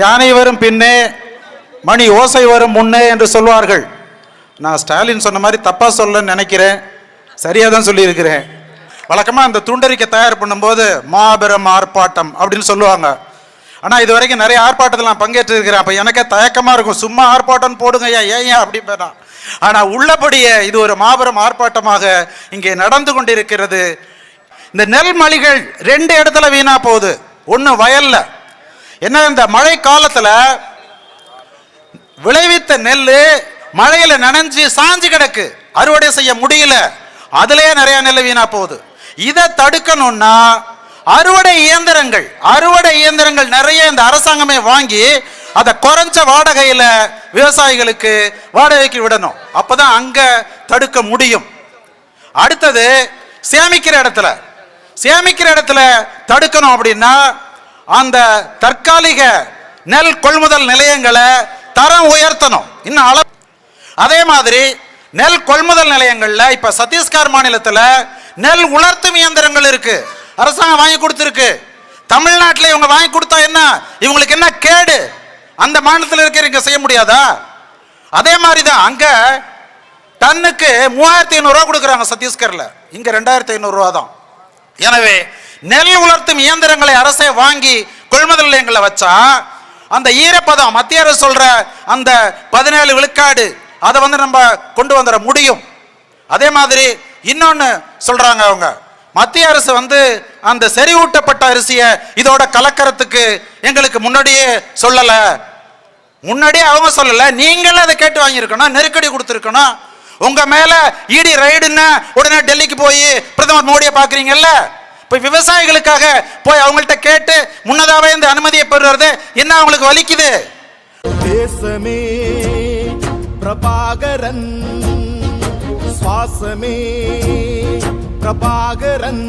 யானை வரும் பின்னே மணி ஓசை வரும் முன்னே என்று சொல்வார்கள். நான் ஸ்டாலின் சொன்ன மாதிரி தப்பாக சொல்லன்னு நினைக்கிறேன். சரியாக தான் சொல்லியிருக்கிறேன். வழக்கமாக அந்த துண்டறிக்கை தயார் பண்ணும்போது மாபெரும் ஆர்ப்பாட்டம் அப்படின்னு சொல்லுவாங்க. ஆனால் இது வரைக்கும் நிறைய ஆர்ப்பாட்டத்தில் நான் பங்கேற்றிருக்கிறேன். அப்போ எனக்கே தயக்கமாக இருக்கும். சும்மா ஆர்ப்பாட்டம் போடுங்க ஐயா ஏன் ஏன் அப்படி ஆனால் உள்ளபடியே இது ஒரு மாபெரும் ஆர்ப்பாட்டமாக இங்கே நடந்து கொண்டிருக்கிறது. இந்த நெல் மலிகள் ரெண்டு இடத்துல வீணா போகுது. ஒன்று வயல்ல என்ன இந்த மழை காலத்துல விளைவித்த நெல் மழையில நனைஞ்சு சாஞ்சு கிடக்கு. அறுவடை செய்ய முடியல. அதுலயே நிறைய நெல் வீணா போகுது. இதை தடுக்கணும்னா அறுவடை இயந்திரங்கள் அறுவடை இயந்திரங்கள் நிறைய இந்த அரசாங்கமே வாங்கி அதை குறைஞ்ச வாடகையில விவசாயிகளுக்கு வாடகைக்கு விடணும். அப்பதான் அங்க தடுக்க முடியும். அடுத்தது சேமிக்கிற இடத்துல. சேமிக்கிற இடத்துல தடுக்கணும் அப்படின்னா அந்த தற்காலிக நெல் கொள்முதல் நிலையங்களை தரம் உயர்த்தணும். இன்னும் அளவு அதே மாதிரி நெல் கொள்முதல் நிலையங்களில் இப்போ சத்தீஸ்கர் மாநிலத்தில் நெல் உலர்த்தும் இயந்திரங்கள் இருக்கு. அரசாங்கம் வாங்கி கொடுத்துருக்கு. தமிழ்நாட்டில் இவங்க வாங்கி கொடுத்தா என்ன? இவங்களுக்கு என்ன கேடு? அந்த மாநிலத்தில் இருக்கிற செய்ய முடியாதா? அதே மாதிரி தான் அங்கே டன்னுக்கு மூவாயிரத்தி ஐநூறுரூவா கொடுக்குறாங்க சத்தீஸ்கரில். இங்கே ரெண்டாயிரத்தி ஐநூறுரூவா தான். எனவே நெல் உலர்த்தும் இயந்திரங்களை அரசே வாங்கி கொள்முதல் நிலையங்களை வச்சா அந்த ஈரப்பதம் மத்திய அரசு சொல்ற அந்த பதினேழு விழுக்காடு அதை வந்து நம்ம கொண்டு வந்துட முடியும். அதே மாதிரி இன்னொன்று சொல்றாங்க அவங்க. மத்திய அரசு வந்து அந்த செறிவூட்டப்பட்ட அரிசியை இதோட கலக்கறதுக்கு எங்களுக்கு முன்னாடியே சொல்லலை. முன்னாடியே அவங்க சொல்லலை. நீங்களும் அதை கேட்டு வாங்கியிருக்கணும் நெருக்கடி கொடுத்துருக்கணும். உங்க மேல இடி ரைடுன்னு உடனே டெல்லிக்கு போய் பிரதமர் மோடியை பாக்குறீங்கல்ல இப்ப விவசாயிகளுக்காக போய் அவங்கள்ட்ட கேட்டு முன்னதாவே இந்த அனுமதியை பெறுறது என்ன அவங்களுக்கு வலிக்குது? தேசமே பிரபாகரன் சுவாசமே பிரபாகரன்.